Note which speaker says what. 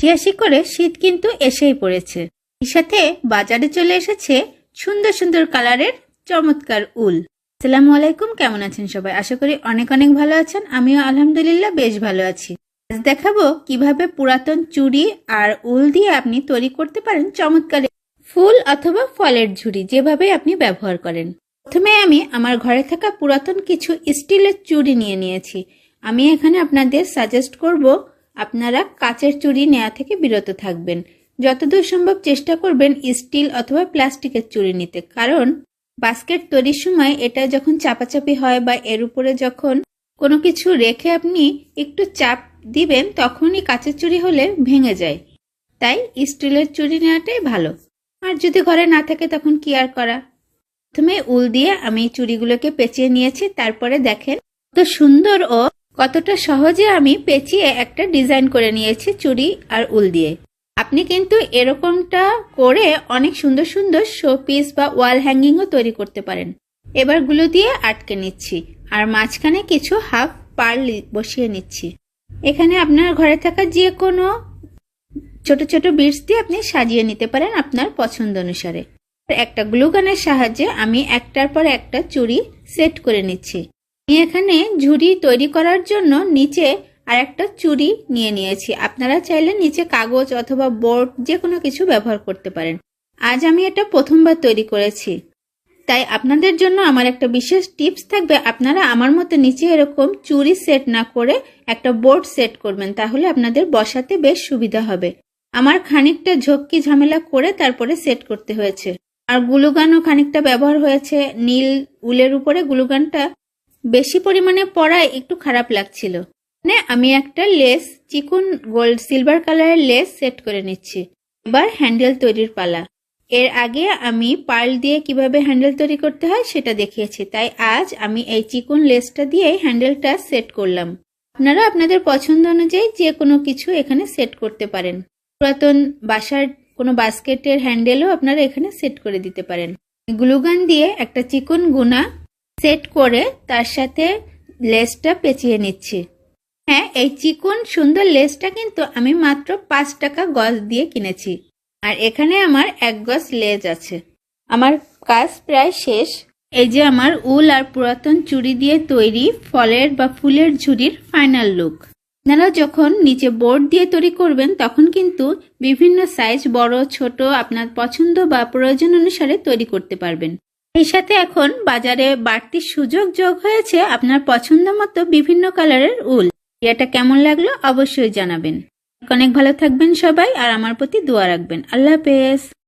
Speaker 1: ছিয়াশি করে শীত কিন্তু এসেই পড়েছে। এর সাথে বাজারে চলে এসেছে সুন্দর সুন্দর কালারের চমৎকার উল। আসসালামু আলাইকুম, কেমন আছেন সবাই? আশা করি অনেক অনেক ভালো আছেন। আমিও আলহামদুলিল্লাহ বেশ ভালো আছি। আজ দেখাবো কীভাবে পুরাতন চুড়ি আর উল দিয়ে আপনি তৈরি করতে পারেন চমৎকার ফুল অথবা ফলের ঝুড়ি, যেভাবে আপনি ব্যবহার করেন। প্রথমে আমি আমার ঘরে থাকা পুরাতন কিছু স্টিলের চুড়ি নিয়ে নিয়েছি। আমি এখানে আপনাদের সাজেস্ট করব আপনারা কাচের চুড়ি নেওয়া থেকে বিরত থাকবেন। যতদূর সম্ভব চেষ্টা করবেন স্টিল অথবা প্লাস্টিকের চুড়ি নিতে। কারণ বাস্কেট তৈরির সময় এটা যখন চাপাচাপি হয় বা এর উপরে যখন কোনো কিছু রেখে আপনি একটু চাপ দিবেন, তখনই কাচের চুড়ি হলে ভেঙে যায়। তাই স্টিলের চুড়ি নেওয়াটাই ভালো। আর যদি ঘরে না থাকে তখন কি আর করা? প্রথমে উল দিয়ে আমি চুড়িগুলোকে পেঁচিয়ে নিয়েছি, তারপরে দেখেন কত সুন্দর ও কতটা সহজে আমি পেঁচিয়ে একটা ডিজাইন করে নিয়েছি চুড়ি আর উল দিয়ে। আপনি কিন্তু এরকমটা করে অনেক সুন্দর সুন্দর শো পিস বা ওয়াল হ্যাঙ্গিংও তৈরি করতে পারেন। এবারগুলো দিয়ে আটকে নিচ্ছি আর মাঝখানে কিছু হাফ পার্ল বসিয়ে নিচ্ছি। এখানে আপনার ঘরে থাকা যে কোনো ছোট ছোট বিটস দিয়ে আপনি সাজিয়ে নিতে পারেন আপনার পছন্দ অনুসারে। একটা গ্লুগানের সাহায্যে আমি একটার পর একটা চুড়ি সেট করে নিচ্ছি। এখানে ঝুড়ি তৈরি করার জন্য নিচে আর একটা চুড়ি নিয়ে নিয়েছি। আপনারা চাইলে নিচে কাগজ অথবা বোর্ড যে কোনো কিছু ব্যবহার করতে পারেন। আজ আমি এটা প্রথমবার তৈরি করেছি। তাই আপনাদের জন্য আমার একটা বিশেষ টিপস থাকবে, আপনারা আমার মতো নিচে এরকম চুড়ি সেট না করে একটা বোর্ড সেট করবেন, তাহলে আপনাদের বসাতে বেশ সুবিধা হবে। আমার খানিকটা ঝক্কি ঝামেলা করে তারপরে সেট করতে হয়েছে। আর গ্লুগানও খানিকটা ব্যবহার হয়েছে, নীল উলের উপরে গ্লুগানটা বেশি পরিমাণে পড়ায় একটু খারাপ লাগছিল। মানে আমি একটা লেস, চিকুন গোল্ড সিলভার কালারের লেস সেট করে নিচ্ছি। এবার হ্যান্ডেল তৈরির পালা। এর আগে আমি পার্ল দিয়ে কীভাবে হ্যান্ডেল তৈরি করতে হয় সেটা দেখিয়েছি। তাই আজ আমি এই চিকুন লেসটা দিয়ে হ্যান্ডেলটা সেট করলাম। আপনারা আপনাদের পছন্দ অনুযায়ী যে কোনো কিছু এখানে সেট করতে পারেন। পুরাতন বাসার কোনো বাস্কেটের হ্যান্ডেলও আপনারা এখানে সেট করে দিতে পারেন। গ্লুগান দিয়ে একটা চিকন গুনা সেট করে তার সাথে লেসটা পেঁচিয়ে নিচ্ছি। হ্যাঁ এই চিকন সুন্দর লেসটা কিন্তু আমি মাত্র পাঁচ টাকা গজ দিয়ে কিনেছি। আর এখানে আমার এক গজ লেজ আছে। আমার কাজ প্রায় শেষ। এই যে আমার উল আর পুরাতন চুড়ি দিয়ে তৈরি ফলের বা ফুলের ঝুড়ির ফাইনাল লুক। আপনারা যখন নিচে বোর্ড দিয়ে তৈরি করবেন, তখন কিন্তু বিভিন্ন সাইজ বড়, ছোট, আপনার পছন্দ বা প্রয়োজন অনুসারে তৈরি করতে পারবেন। এই সাথে এখন বাজারে বাড়তি সুযোগ যোগ হয়েছে আপনার পছন্দ মতো বিভিন্ন কালারের উল। এটা কেমন লাগল অবশ্যই জানাবেন। অনেক ভালো থাকবেন সবাই আর আমার প্রতি দোয়া রাখবেন। আল্লাহ হাফেজ।